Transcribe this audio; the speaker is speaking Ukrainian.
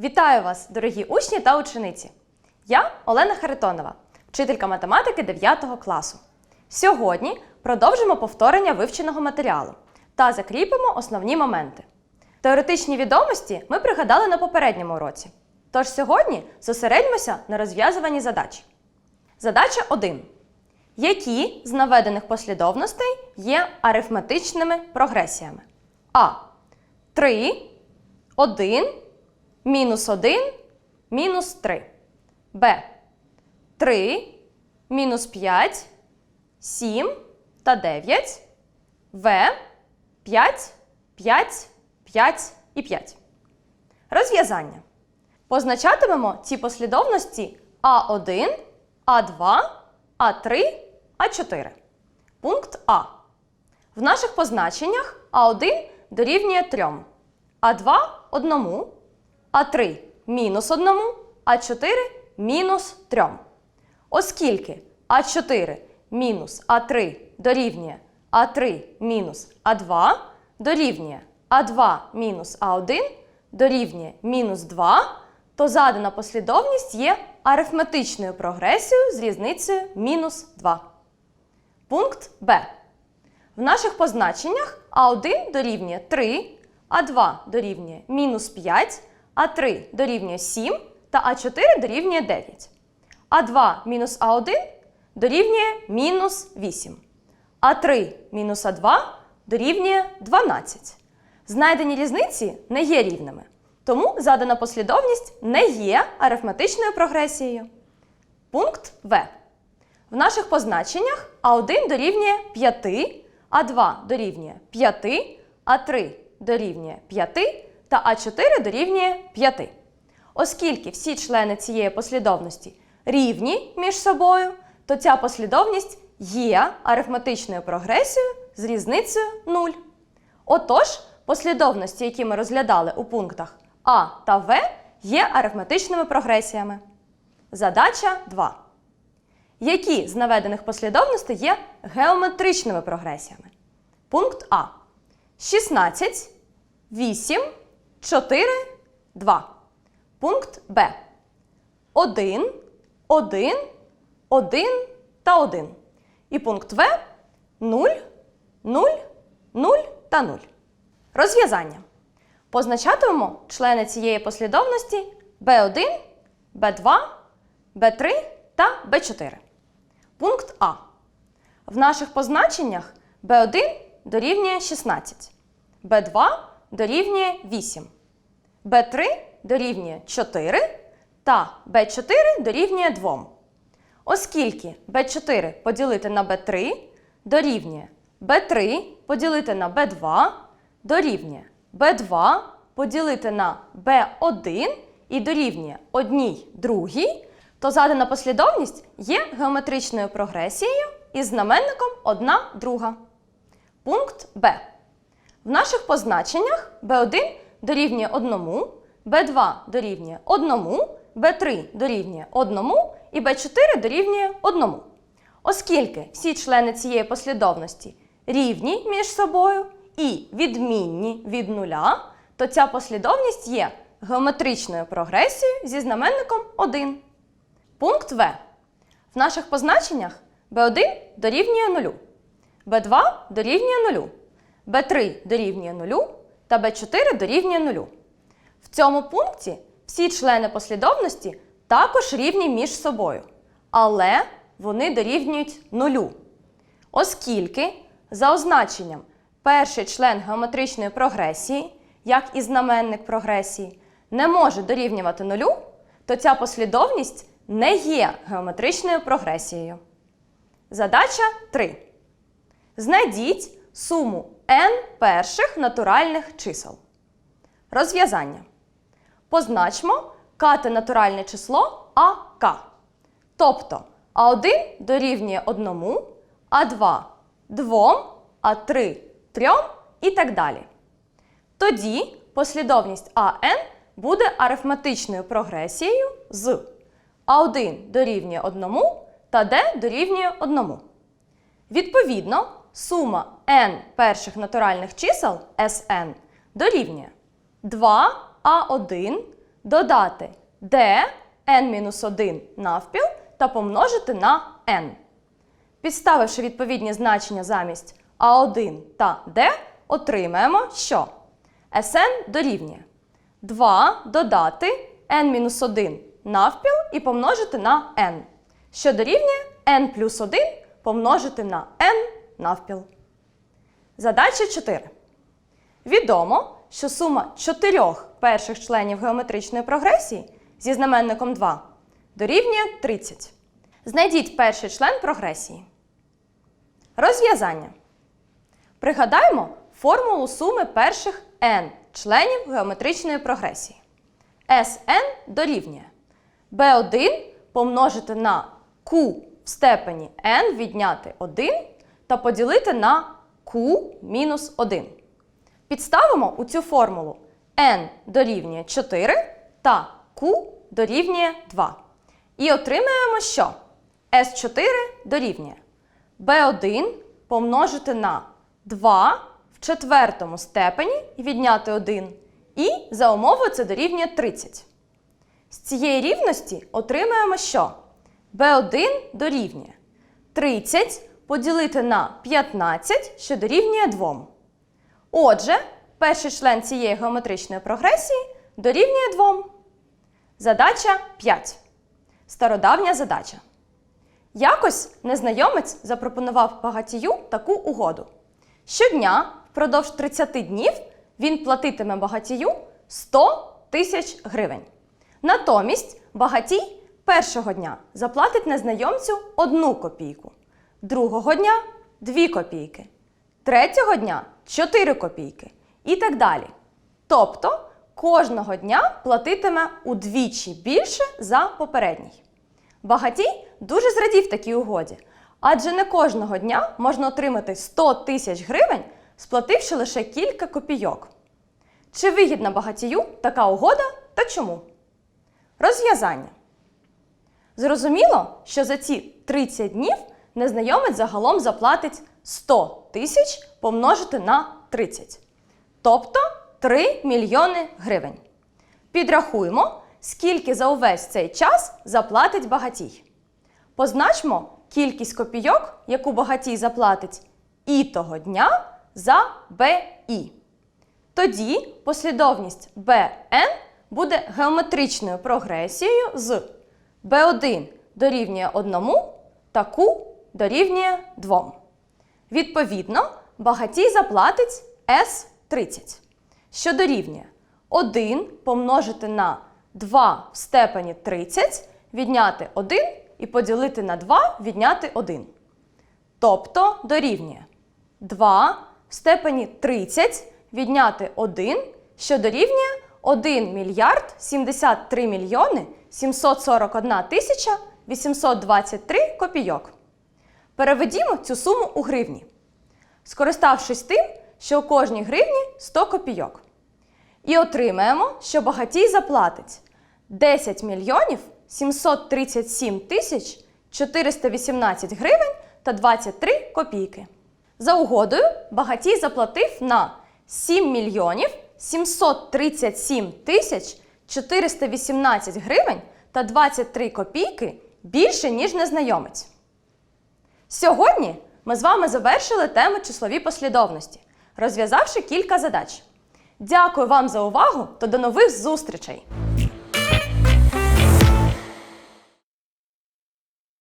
Вітаю вас, дорогі учні та учениці! Я Олена Харитонова, вчителька математики 9 класу. Сьогодні продовжимо повторення вивченого матеріалу та закріпимо основні моменти. Теоретичні відомості ми пригадали на попередньому уроці. Тож сьогодні зосередьмося на розв'язуванні задач. Задача 1. Які з наведених послідовностей є арифметичними прогресіями? А. 3, 1, мінус 1, мінус 3. Б. 3, мінус 5, 7 та 9. В. 5, 5, 5 і 5. Розв'язання. Позначатимемо ці послідовності А1, А2, А3, А4. Пункт А. В наших позначеннях А1 дорівнює 3, А2 1, А3 мінус 1, А4 мінус 3. Оскільки А4 мінус А3 дорівнює А3 мінус А2 дорівнює А2 мінус А1 дорівнює мінус 2, то задана послідовність є арифметичною прогресією з різницею мінус 2. Пункт Б. В наших позначеннях А1 дорівнює 3, А2 дорівнює мінус 5, А3 дорівнює 7 та А4 дорівнює 9. А2 мінус А1 дорівнює мінус 8. А3 мінус А2 дорівнює 12. Знайдені різниці не є рівними, тому задана послідовність не є арифметичною прогресією. Пункт В. В наших позначеннях А1 дорівнює 5, А2 дорівнює 5, А3 дорівнює 5 та А4 дорівнює 5. Оскільки всі члени цієї послідовності рівні між собою, то ця послідовність є арифметичною прогресією з різницею 0. Отож, послідовності, які ми розглядали у пунктах А та В, є арифметичними прогресіями. Задача 2. Які з наведених послідовностей є геометричними прогресіями? Пункт А. 16, 8, 4, 2. Пункт Б. 1, 1, 1 та 1. І пункт В 0, 0, 0 та 0. Розв'язання. Позначатимемо члени цієї послідовності B1, B2, B3 та B4. Пункт А. В наших позначеннях B1 дорівнює 16, B2 дорівнює 8, B3 дорівнює 4 та B4 дорівнює 2. Оскільки B4 поділити на B3 дорівнює B3 поділити на B2 дорівнює B2 поділити на B1 і дорівнює одній другій, то задана послідовність є геометричною прогресією із знаменником 1 друга. Пункт Б. В наших позначеннях B1 дорівнює 1, B2 дорівнює 1, B3 дорівнює 1 і B4 дорівнює 1. Оскільки всі члени цієї послідовності рівні між собою і відмінні від нуля, то ця послідовність є геометричною прогресією зі знаменником 1. Пункт В. В наших позначеннях B1 дорівнює 0, B2 дорівнює 0, B3 дорівнює 0 та B4 дорівнює 0. В цьому пункті всі члени послідовності також рівні між собою, але вони дорівнюють 0. Оскільки за означенням перший член геометричної прогресії, як і знаменник прогресії, не може дорівнювати нулю, то ця послідовність не є геометричною прогресією. Задача 3. Знайдіть суму n перших натуральних чисел. Розв'язання. Позначмо кате натуральне число АК. Тобто А1 дорівнює 1, А2 2, А3 3 і так далі. Тоді послідовність АН буде арифметичною прогресією з А1 дорівнює 1 та D дорівнює 1. Відповідно, сума n перших натуральних чисел Sn дорівнює 2а1 додати d n-1 навпіл та помножити на n. Підставивши відповідні значення замість А1 та d, отримаємо, що Sn дорівнює 2 додати n-1 навпіл і помножити на n, що дорівнює n плюс 1 помножити на n навпіл. Задача 4. Відомо, що сума чотирьох перших членів геометричної прогресії зі знаменником 2 дорівнює 30. Знайдіть перший член прогресії. Розв'язання. Пригадаємо формулу суми перших n членів геометричної прогресії. Sn дорівнює b1 помножити на q в степені n відняти 1 та поділити на q мінус 1. Підставимо у цю формулу n дорівнює 4 та q дорівнює 2. І отримаємо, що S4 дорівнює b1 помножити на 2 в четвертому степені і відняти 1. І за умовою це дорівнює 30. З цієї рівності отримаємо, що b1 дорівнює 30 поділити на 15, що дорівнює 2. Отже, перший член цієї геометричної прогресії дорівнює 2. Задача 5. Стародавня задача. Якось незнайомець запропонував багатію таку угоду. Щодня впродовж 30 днів він платитиме багатію 100 тисяч гривень. Натомість багатій першого дня заплатить незнайомцю 1 копійку, другого дня 2 копійки, третього дня 4 копійки і так далі. Тобто кожного дня платитиме удвічі більше за попередній. Багатій дуже зрадів такій угоді, адже не кожного дня можна отримати 100 тисяч гривень, сплативши лише кілька копійок. Чи вигідна багатію така угода та чому? Розв'язання. Зрозуміло, що за ці 30 днів незнайомець загалом заплатить 100 тисяч помножити на 30. Тобто 3 мільйони гривень. Підрахуємо, скільки за увесь цей час заплатить багатій. Позначмо кількість копійок, яку багатій заплатить і того дня за БІ. Тоді послідовність BN буде геометричною прогресією з B1 дорівнює 1 та Q дорівнює 2. Відповідно, багатій заплатить S30, що дорівнює 1 помножити на 2 в степені 30, відняти 1 і поділити на 2 відняти 1. Тобто дорівнює 2 в степені 30 відняти 1, що дорівнює 1 мільярд 73 мільйони 741 тисяча 823 копійок. Переведімо цю суму у гривні, скориставшись тим, що у кожній гривні 100 копійок. І отримаємо, що багатій заплатить 10 мільйонів 737 тисяч 418 гривень та 23 копійки. За угодою багатій заплатив на 7 мільйонів 737 тисяч 418 гривень та 23 копійки більше, ніж незнайомець. Сьогодні ми з вами завершили тему числові послідовності, розв'язавши кілька задач. Дякую вам за увагу та до нових зустрічей!